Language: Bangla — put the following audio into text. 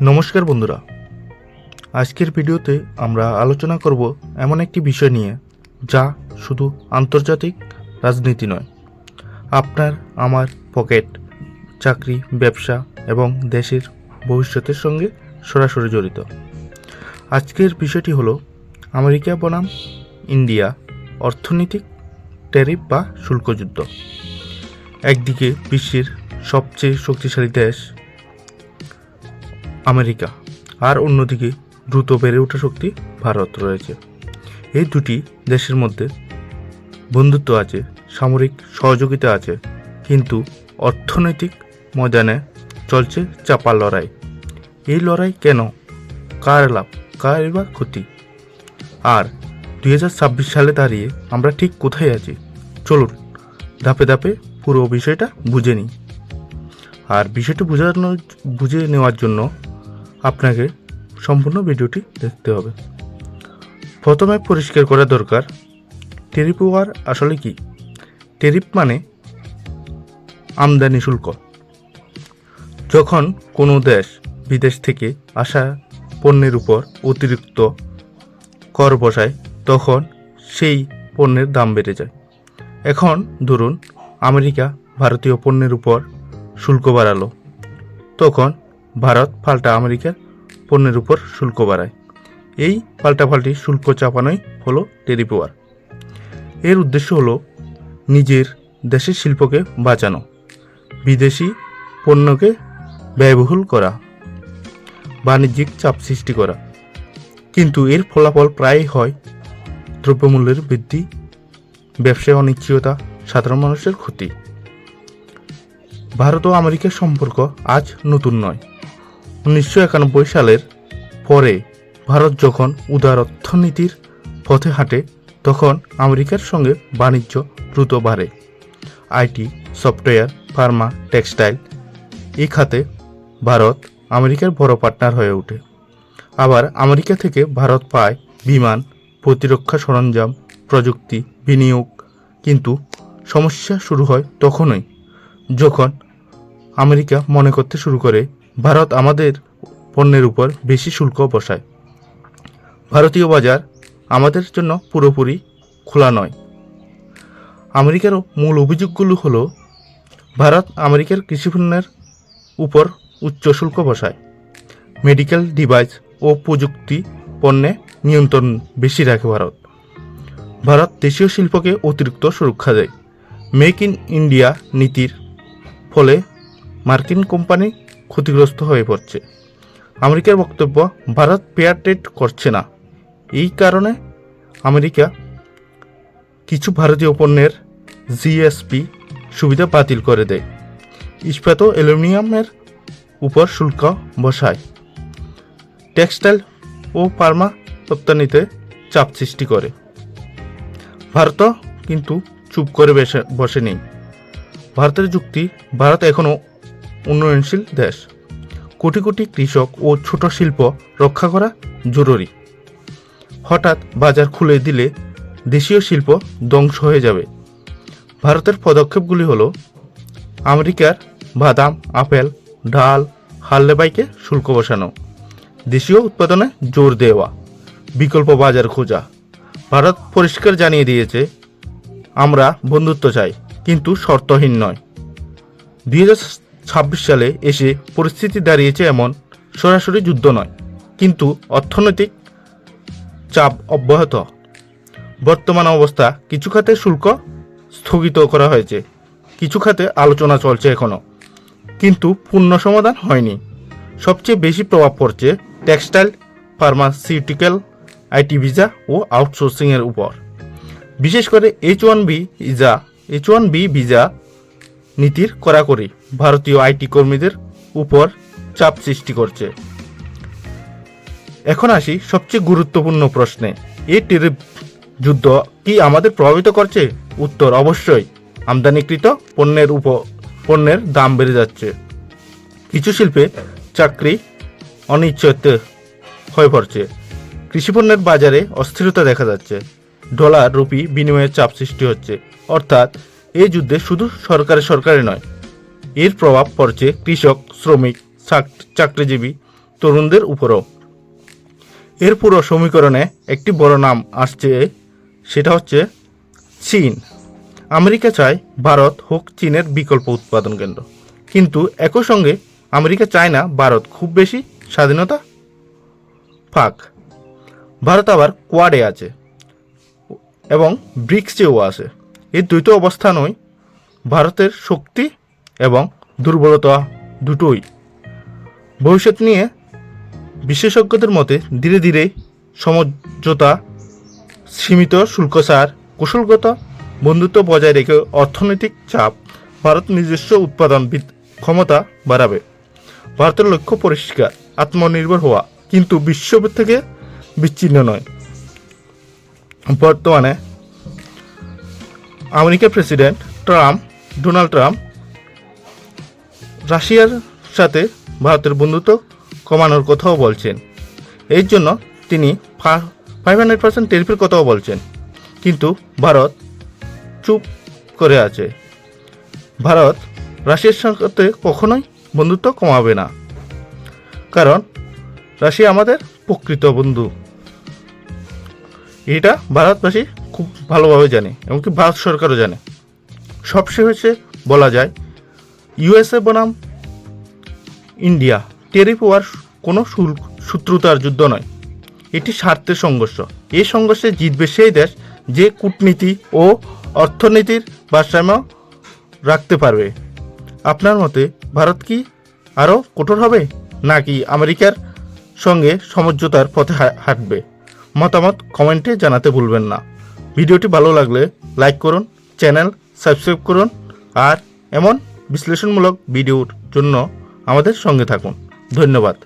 নমস্কার বন্ধুরা। আজকের ভিডিওতে আমরা আলোচনা করব এমন একটি বিষয় নিয়ে, যা শুধু আন্তর্জাতিক রাজনীতি নয়, আপনার, আমার পকেট, চাকরি, ব্যবসা এবং দেশের ভবিষ্যতের সঙ্গে সরাসরি জড়িত। আজকের বিষয়টি হলো, আমেরিকা বনাম ইন্ডিয়া অর্থনৈতিক ট্যারিফ বা শুল্কযুদ্ধ। একদিকে বিশ্বের সবচেয়ে শক্তিশালী দেশ আমেরিকা আর অন্যদিকে দ্রুত বেড়ে ওঠা শক্তি ভারত রয়েছে। এই দুটি দেশের মধ্যে বন্ধুত্ব আছে, সামরিক সহযোগিতা আছে, কিন্তু অর্থনৈতিক ময়দানে চলছে চাপা লড়াই। এই লড়াই কেন, কার লাভ, কার বা ক্ষতি? আর দু হাজার ছাব্বিশ সালে দাঁড়িয়ে আমরা ঠিক কোথায় আছি? চলুন, ধাপে ধাপে পুরো বিষয়টা বুঝে নিই। আর বিষয়টা বোঝানো বুঝে নেওয়ার জন্য আপনাকে সম্পূর্ণ ভিডিওটি দেখতে হবে। প্রথমে পরিষ্কার করা দরকার টেরিপ ওয়ার আসলে কি? টেরিপ মানে আমদানি শুল্ক। যখন কোনো দেশ বিদেশ থেকে আসা পণ্যের উপর অতিরিক্ত কর বসায়, তখন সেই পণ্যের দাম বেড়ে যায়। এখন ধরুন আমেরিকা ভারতীয় পণ্যের উপর শুল্ক বাড়ালো, তখন ভারত পাল্টা আমেরিকার পণ্যের উপর শুল্ক বাড়ায়। এই পাল্টাপাল্টি শুল্ক চাপানোই হলো টেরিফ ওয়ার এর উদ্দেশ্য হলো নিজের দেশের শিল্পকে বাঁচানো, বিদেশি পণ্যকে ব্যয়বহুল করা, বাণিজ্যিক চাপ সৃষ্টি করা। কিন্তু এর ফলাফল প্রায়ই হয় দ্রব্যমূল্যের বৃদ্ধি, ব্যবসায় অনিশ্চয়তা, সাধারণ মানুষের ক্ষতি। ভারত ও আমেরিকার সম্পর্ক আজ নতুন নয়। উনিশশো একানব্বই সালের পরে ভারত যখন উদার অর্থনীতির পথে হাঁটে, তখন আমেরিকার সঙ্গে বাণিজ্য দ্রুত বাড়ে। আইটি, সফটওয়্যার, ফার্মা, টেক্সটাইল এই খাতে ভারত আমেরিকার বড় পার্টনার হয়ে ওঠে। আবার আমেরিকা থেকে ভারত পায় বিমান, প্রতিরক্ষা সরঞ্জাম, প্রযুক্তি, বিনিয়োগ। কিন্তু সমস্যা শুরু হয় তখনই যখন আমেরিকা মনে করতে শুরু করে, ভারত আমাদের পণ্যের উপর বেশি শুল্ক বসায়। ভারতীয় বাজার আমাদের জন্য পুরোপুরি খোলা নয়। আমেরিকারও মূল অভিযোগগুলো হলো, ভারত আমেরিকার কৃষিপণ্যের উপর উচ্চ শুল্ক বসায়। মেডিকেল ডিভাইস ও প্রযুক্তি পণ্যে নিয়ন্ত্রণ বেশি রাখে ভারত। ভারত দেশীয় শিল্পকে অতিরিক্ত সুরক্ষা দেয়। মেক ইন ইন্ডিয়া নীতির ফলে মার্কিন কোম্পানি ক্ষতিগ্রস্ত হয়ে পড়ছে। আমেরিকার বক্তব্য, ভারত পেয়ার ট্রেড করছে না। এই কারণে আমেরিকা কিছু ভারতীয় পণ্যের জিএসপি সুবিধা বাতিল করে দেয়। ইস্পাত অ্যালুমিনিয়ামের উপর শুল্ক বসায়। টেক্সটাইল ও ফার্মা রপ্তানিতে চাপ সৃষ্টি করে। ভারত কিন্তু চুপ করে বসে, বসেনি। ভারতের যুক্তি, ভারত এখনও উন্নয়নশীল দেশ। কোটি কোটি কৃষক ও ছোট শিল্প রক্ষা করা জরুরি। হঠাৎ বাজার খুলে দিলে দেশীয় শিল্প ধ্বংস হয়ে যাবে। ভারতের পদক্ষেপগুলি হল, আমেরিকার বাদাম, আপেল, ডাল হাল্লে বাইকে শুল্ক বসানো, দেশীয় উৎপাদনে জোর দেওয়া, বিকল্প বাজার খোঁজা। ভারত পরিষ্কার জানিয়ে দিয়েছে, আমরা বন্ধুত্ব চাই, কিন্তু শর্তহীন নয়। দুই সালে এসে পরিস্থিতি দাঁড়িয়েছে এমন সরাসরি যুদ্ধ নয়, কিন্তু অর্থনৈতিক চাপ অব্যাহত। বর্তমান অবস্থা কিছু খাতে শুল্ক স্থগিত করা হয়েছে, কিছু খাতে আলোচনা চলছে এখনও কিন্তু পূর্ণ সমাধান হয়নি। সবচেয়ে বেশি প্রভাব পড়ছে টেক্সটাইল, ফার্মাসিউটিক্যাল, আইটি ভিসা ও আউটসোর্সিংয়ের উপর। বিশেষ করে H one B visa, H one B visa নীতির কড়াকড়ি ভারতীয় আইটি কর্মীদের উপর চাপ সৃষ্টি করছে। এখন আসি সবচেয়ে গুরুত্বপূর্ণ প্রশ্নে। এই টেরিফ যুদ্ধ কি আমাদের প্রভাবিত করছে? উত্তর অবশ্যই। আমদানিকৃত পণ্যের উপ, পণ্যের দাম বেড়ে যাচ্ছে। কিছু শিল্পে চাকরি অনিশ্চিত হয়ে পড়ছে। কৃষিপণ্যের বাজারে অস্থিরতা দেখা যাচ্ছে। ডলার, রুপি বিনিময়ের চাপ সৃষ্টি হচ্ছে। অর্থাৎ এই যুদ্ধে শুধু সরকারের সরকারে নয়, এর প্রভাব পড়ছে কৃষক, শ্রমিক চাকরিজীবী, তরুণদের উপরও। এর পুরো সমীকরণে একটি বড় নাম আসছে, সেটা হচ্ছে চীন। আমেরিকা চায় ভারত হোক চীনের বিকল্প উৎপাদন কেন্দ্র। কিন্তু একই সঙ্গে আমেরিকা চায় না ভারত খুব বেশি স্বাধীনতা? ফাঁক। ভারত আবার কোয়াডে আছে এবং ব্রিক্সেও আছে। এই দুটো অবস্থানই ভারতের শক্তি এবং দুর্বলতা দুটোই। ভবিষ্যৎ নিয়ে বিশেষজ্ঞদের মতে ধীরে ধীরে সমঝোতা, সীমিত শুল্কসার, কৌশলগত বন্ধুত্ব বজায় রেখে অর্থনৈতিক চাপ ভারত নিজস্ব উৎপাদন ক্ষমতা বাড়াবে। ভারতের লক্ষ্য পরিষ্কার, আত্মনির্ভর হওয়া, কিন্তু বিশ্ব থেকে বিচ্ছিন্ন নয়। বর্তমানে আমেরিকার প্রেসিডেন্ট ট্রাম্প, ডোনাল্ড ট্রাম্প, রাশিয়ার সাথে ভারতের বন্ধুত্ব কমানোর কথাও বলছেন। এর জন্য তিনি ফাইভ হান্ড্রেড পার্সেন্ট টেরিফের কথাও বলছেন। কিন্তু ভারত চুপ করে আছে। ভারত রাশিয়ার সাথে কখনোই বন্ধুত্ব কমাবে না। কারণ রাশিয়া আমাদের প্রকৃত বন্ধু। এটা ভারতবাসী খুব ভালোভাবে জানে এমনকি ভারত সরকারও জানে। সবশেষে বলা যায়, ইউএসএ বনাম ইন্ডিয়া, টেরিফ ওয়ার কোনো শত্রুতার যুদ্ধ নয়। এটি স্বার্থের সংঘর্ষ। এই সংঘর্ষে জিতবে সেই দেশ যে কূটনীতি ও অর্থনীতির ভারসাম্য রাখতে পারবে। আপনার মতে ভারত কি আরও কঠোর হবে, নাকি আমেরিকার সঙ্গে সমঝোতার পথে হাঁটবে? মতামত কমেন্টে জানাতে ভুলবেন না। ভিডিওটি ভালো লাগলে লাইক করুন, চ্যানেল সাবস্ক্রাইব করুন আর এমন বিশ্লেষণমূলক ভিডিওর জন্য আমাদের সঙ্গে থাকুন। ধন্যবাদ।